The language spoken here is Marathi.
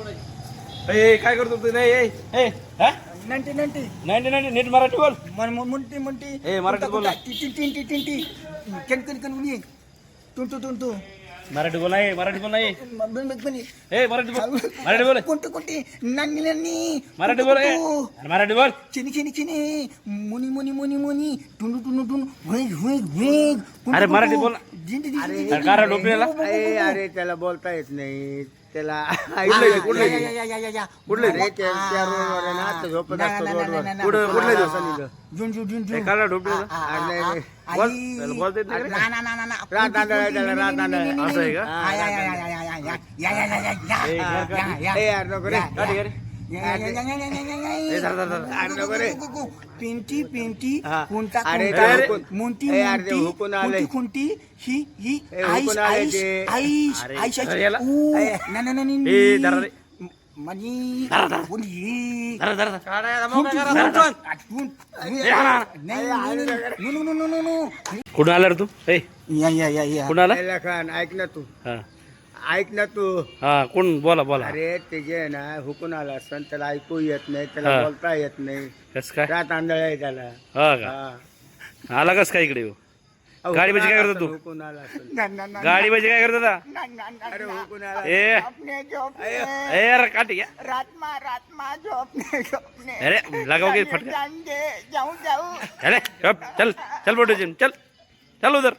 ए काय करतो तू? नाही ए, ए हा? नंटी नंटी. नाही नाही नीट मराठी बोल. मुंटी मुंटी. ए, मराठीत बोल ना. टिंटी टिंटी टिंटी टुंटू टुंटू मराठी बोलाय मराठी बोलाय मराठी बोल मराठी बोल. कोणते कोणते? नानी नानी मराठी बोलाय मराठी बोल. चिनी चिनी चिनी. मुनी मुनी मुनी मुनी. टुनु टुनु टुनु वेग अरे मराठी बोल सरकार डोपलेला. अरे त्याला बोलता येत नाही. त्याला कुठले कुठले रे त्या रोडवर. ना कुठले दिवसांनी जुन जुन जुन कारा डोपलेला? असं आहे का? पिंटी पिंटी कुंटा मुंटी मुंटी खुंटी? ही ही आईश आईश आईश आईश मनी बोली कुठून आला रे तू? ए. या या या या. कुठून आला? लखन ऐक ना तू. हा. ऐक ना तू. हा कोण? बोला बोला. अरे ते जे आहे ना हुकून आला असं त्याला ऐकू येत नाही त्याला हा. बोलता येत नाही. कस काय? काय तांदळ आहे त्याला. हा का? हा. आला कस काय इकडे हो गाडी बजी काय करतो तू? गाडी बजी काय करतो आता? अरे हो अरे रातमा रातमा लगाव फटका. जाऊ जाऊ. अरे चल चल फोटो चल. चल उधर.